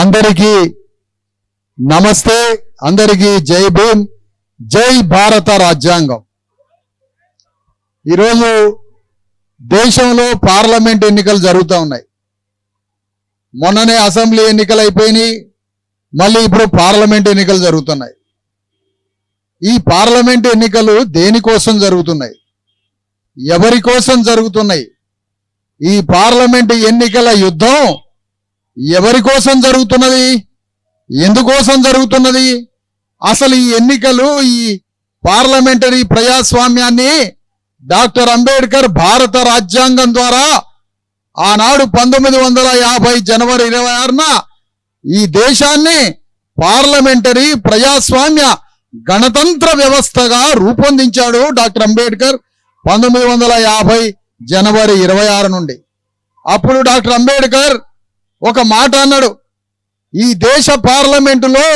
అందరికీ నమస్తే అందరికీ జై భీమ్ జై భారత రాజ్యాంగం. ఈరోజు దేశంలో పార్లమెంట్ ఎన్నికలు జరుగుతూ ఉన్నాయి. మొన్ననే అసెంబ్లీ ఎన్నికలు అయిపోయినాయి మళ్ళీ ఇప్పుడు పార్లమెంట్ ఎన్నికలు జరుగుతున్నాయి. ఈ పార్లమెంట్ ఎన్నికలు దేనికోసం జరుగుతున్నాయి? ఎవరి కోసం జరుగుతున్నాయి? ఈ పార్లమెంట్ ఎన్నికల యుద్ధం ఎవరి కోసం జరుగుతున్నది? ఎందుకోసం జరుగుతున్నది? అసలు ఈ ఎన్నికలు ఈ పార్లమెంటరీ ప్రజాస్వామ్యాన్ని డాక్టర్ అంబేద్కర్ భారత రాజ్యాంగం ద్వారా ఆనాడు పంతొమ్మిది వందల యాభై జనవరి ఇరవై ఆరున ఈ దేశాన్ని పార్లమెంటరీ ప్రజాస్వామ్య గణతంత్ర వ్యవస్థగా రూపొందించాడు డాక్టర్ అంబేద్కర్ పంతొమ్మిది వందల యాభై జనవరి ఇరవై ఆరు నుండి. అప్పుడు డాక్టర్ అంబేద్కర్ ఒక మాట అన్నాడు. ఈ దేశ పార్లమెంటులో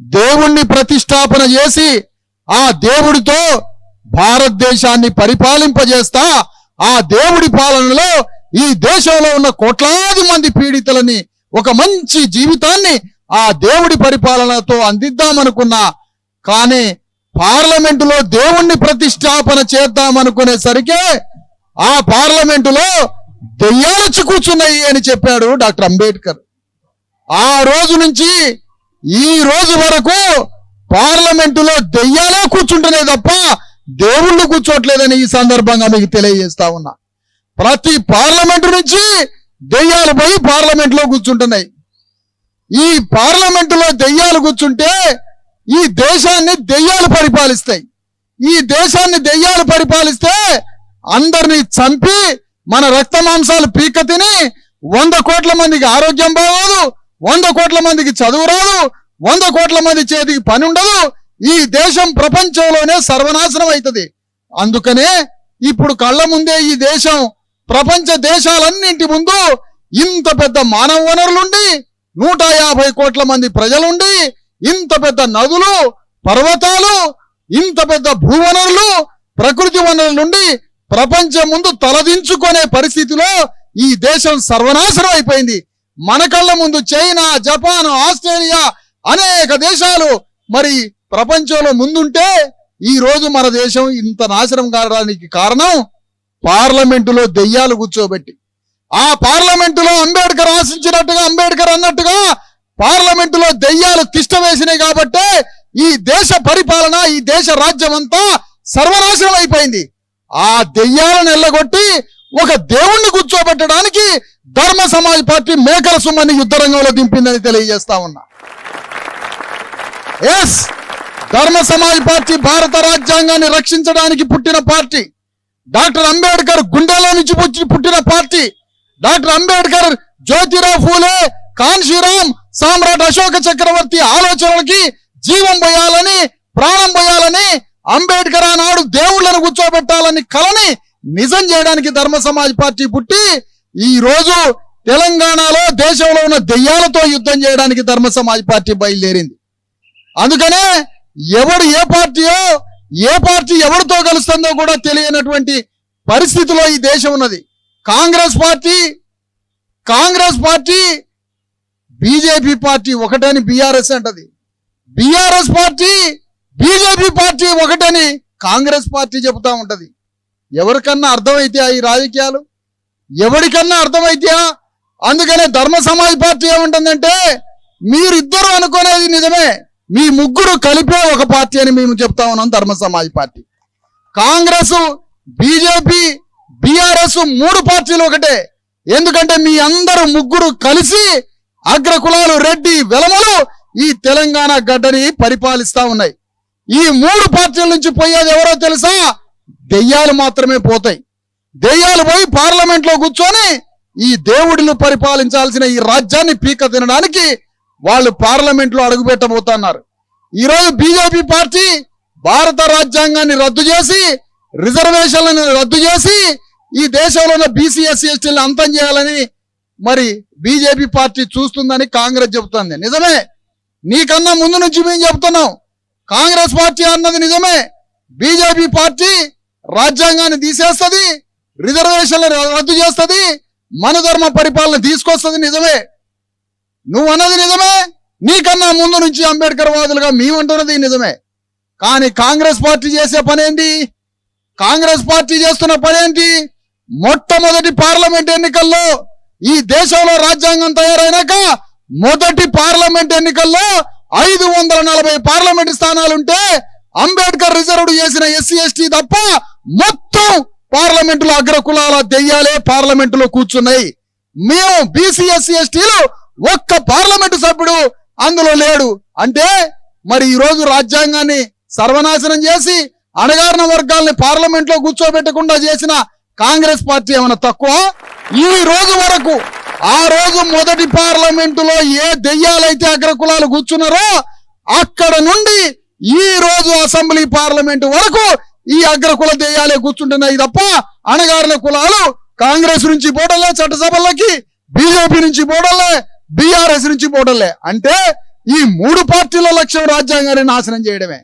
దేవుణ్ణి ప్రతిష్టాపన చేసి ఆ దేవుడితో భారతదేశాన్ని పరిపాలింపజేస్తా ఆ దేవుడి పాలనలో ఈ దేశంలో ఉన్న కోట్లాది మంది పీడితులని ఒక మంచి జీవితాన్ని ఆ దేవుడి పరిపాలనతో అందిద్దామనుకున్నా కానీ పార్లమెంటులో దేవుణ్ణి ప్రతిష్టాపన చేద్దామనుకునేసరికి ఆ పార్లమెంటులో దెయ్యాలొచ్చి కూర్చున్నాయి అని చెప్పాడు డాక్టర్ అంబేద్కర్. ఆ రోజు నుంచి ఈ రోజు వరకు పార్లమెంటులో దెయ్యాలే కూర్చుంటున్నాయి తప్ప దేవుళ్ళు కూర్చోట్లేదని ఈ సందర్భంగా మీకు తెలియజేస్తా ఉన్నా. ప్రతి పార్లమెంటు నుంచి దెయ్యాలు పోయి పార్లమెంట్లో కూర్చుంటున్నాయి. ఈ పార్లమెంటులో దెయ్యాలు కూర్చుంటే ఈ దేశాన్ని దెయ్యాలు పరిపాలిస్తాయి. ఈ దేశాన్ని దెయ్యాలు పరిపాలిస్తే అందరినీ చంపి మన రక్త మాంసాలు పీక తిని వంద కోట్ల మందికి ఆరోగ్యం బాగోదు వంద కోట్ల మందికి చదువు రాదు వంద కోట్ల మంది చేతికి పని ఉండదు. ఈ దేశం ప్రపంచంలోనే సర్వనాశనం అవుతుంది అందుకనే ఇప్పుడు కళ్ళ ముందే ఈ దేశం ప్రపంచ దేశాలన్నింటి ముందు ఇంత పెద్ద మానవ వనరులుండి నూట యాభై కోట్ల మంది ప్రజలుండి ఇంత పెద్ద నదులు పర్వతాలు ఇంత పెద్ద భూవనరులు ప్రకృతి వనరులుండి ప్రపంచం ముందు తలదించుకునే పరిస్థితిలో ఈ దేశం సర్వనాశనం అయిపోయింది. మన కళ్ళ ముందు చైనా జపాన్ ఆస్ట్రేలియా అనేక దేశాలు మరి ప్రపంచంలో ముందుంటే ఈ రోజు మన దేశం ఇంత నాశనం కావడానికి కారణం పార్లమెంటులో దెయ్యాలు కూర్చోబెట్టి. ఆ పార్లమెంటులో అంబేద్కర్ ఆశించినట్టుగా అంబేద్కర్ అన్నట్టుగా పార్లమెంటులో దెయ్యాలు తిష్ట వేసినాయి కాబట్టే ఈ దేశ పరిపాలన ఈ దేశ రాజ్యం అంతా సర్వనాశనం అయిపోయింది. ఆ దెయ్యాలను ఎల్లగొట్టి ఒక దేవుణ్ణి కూర్చోబెట్టడానికి ధర్మ సమాజ్ పార్టీ మేకల సుమ్మని యుద్ధరంగంలో దింపిందని తెలియజేస్తా ఉన్నా. ఎస్ ధర్మ సమాజ్ పార్టీ భారత రాజ్యాంగాన్ని రక్షించడానికి పుట్టిన పార్టీ. డాక్టర్ అంబేద్కర్ గుండెలో నుంచి వచ్చి పుట్టిన పార్టీ. డాక్టర్ అంబేద్కర్ జ్యోతిరావు ఫూలే కాన్షీరామ్ సామ్రాట్ అశోక చక్రవర్తి ఆలోచనలకి జీవం పోయాలని ప్రాణం పోయాలని అంబేద్కర్ ఆనాడు దేవుళ్ళను కూర్చోబెట్టాలని కలని నిజం చేయడానికి ధర్మ సమాజ్ పార్టీ పుట్టి ఈ రోజు తెలంగాణలో దేశంలో ఉన్న దెయ్యాలతో యుద్ధం చేయడానికి ధర్మ సమాజ్ పార్టీ బయలుదేరింది. అందుకనే ఎవడు ఏ పార్టీయో ఏ పార్టీ ఎవరితో కలుస్తుందో కూడా తెలియనటువంటి పరిస్థితిలో ఈ దేశం ఉన్నది. Congress party Congress party BJP party ఒకటని బీఆర్ఎస్ అంటది. బీఆర్ఎస్ పార్టీ బీజేపీ పార్టీ ఒకటని కాంగ్రెస్ పార్టీ చెబుతా ఉంటది. ఎవరికన్నా అర్థమైతే ఈ రాజకీయాలు? ఎవరికన్నా అర్థమైతే అందుకనే ధర్మ సమాజ్ పార్టీ ఏముంటుందంటే మీరిద్దరు అనుకునేది నిజమే. మీ ముగ్గురు కలిపే ఒక పార్టీ అని మేము చెప్తా ఉన్నాం Dharma Samaj party. Congress BJP BRS మూడు పార్టీలు ఒకటే. ఎందుకంటే మీ అందరూ ముగ్గురు కలిసి అగ్రకులాలు రెడ్డి వెలమలు ఈ తెలంగాణ గడ్డని పరిపాలిస్తా ఉన్నాయి. ఈ మూడు పార్టీల నుంచి పోయేది ఎవరో తెలుసా? దెయ్యాలు మాత్రమే పోతాయి. దెయ్యాలు పోయి పార్లమెంట్లో కూర్చొని ఈ దేవుడిని పరిపాలించాల్సిన ఈ రాజ్యాన్ని పీక తినడానికి వాళ్ళు పార్లమెంట్లో అడుగు ఈ రోజు బీజేపీ పార్టీ భారత రాజ్యాంగాన్ని రద్దు చేసి రిజర్వేషన్లను రద్దు చేసి ఈ దేశంలో ఉన్న బీసీ ఎస్సీ ఎస్టీలను అంతం చేయాలని మరి బీజేపీ పార్టీ చూస్తుందని కాంగ్రెస్ చెబుతుంది. నిజమే? నీకన్నా ముందు నుంచి మేము చెబుతున్నాం. కాంగ్రెస్ పార్టీ అన్నది నిజమే. బీజేపీ పార్టీ రాజ్యాంగాన్ని తీసేస్తుంది రిజర్వేషన్లు రద్దు చేస్తుంది మనధర్మ పరిపాలన తీసుకొస్తుంది నిజమే. నువ్వు అన్నది నిజమే నీకన్నా ముందు నుంచి అంబేద్కర్ వాదులుగా మేమంటున్నది నిజమే. కానీ కాంగ్రెస్ పార్టీ చేసే పనేంటి? కాంగ్రెస్ పార్టీ చేస్తున్న పనేంటి? మొట్టమొదటి పార్లమెంట్ ఎన్నికల్లో ఈ దేశంలో రాజ్యాంగం తయారైనాక మొదటి పార్లమెంట్ ఎన్నికల్లో ఐదు వందల నలభై పార్లమెంట్ స్థానాలుంటే అంబేద్కర్ రిజర్వ్డ్ చేసిన ఎస్సీ ఎస్టీ తప్ప మొత్తం పార్లమెంటులో అగ్రకులాల దెయ్యాలే పార్లమెంటులో కూర్చున్నాయి. మేము బీసీ ఎస్సీ ఎస్టీలు ఒక్క పార్లమెంటు సభ్యుడు అందులో లేడు. అంటే మరి ఈ రోజు రాజ్యాంగాన్ని సర్వనాశనం చేసి అణగారిన వర్గాల్ని పార్లమెంట్లో కూర్చోబెట్టకుండా చేసిన కాంగ్రెస్ పార్టీ ఏమైనా తక్కువ? ఈ రోజు వరకు ఆ రోజు మొదటి పార్లమెంటులో ఏ దెయ్యాలైతే అగ్రకులాలు కూర్చున్నారో అక్కడ నుండి ఈ రోజు అసెంబ్లీ పార్లమెంటు వరకు ఈ అగ్రకుల దెయ్యాలే కూర్చుంటున్నాయి తప్ప అణగారిన కులాలు కాంగ్రెస్ నుంచి పోవడంలే చట్టసభలకి బీజేపీ నుంచి పోవడంలే బీఆర్ఎస్ నుంచి పోవడంలే. అంటే ఈ మూడు పార్టీల లక్ష్యం రాజ్యాంగాన్ని నాశనం చేయడమే.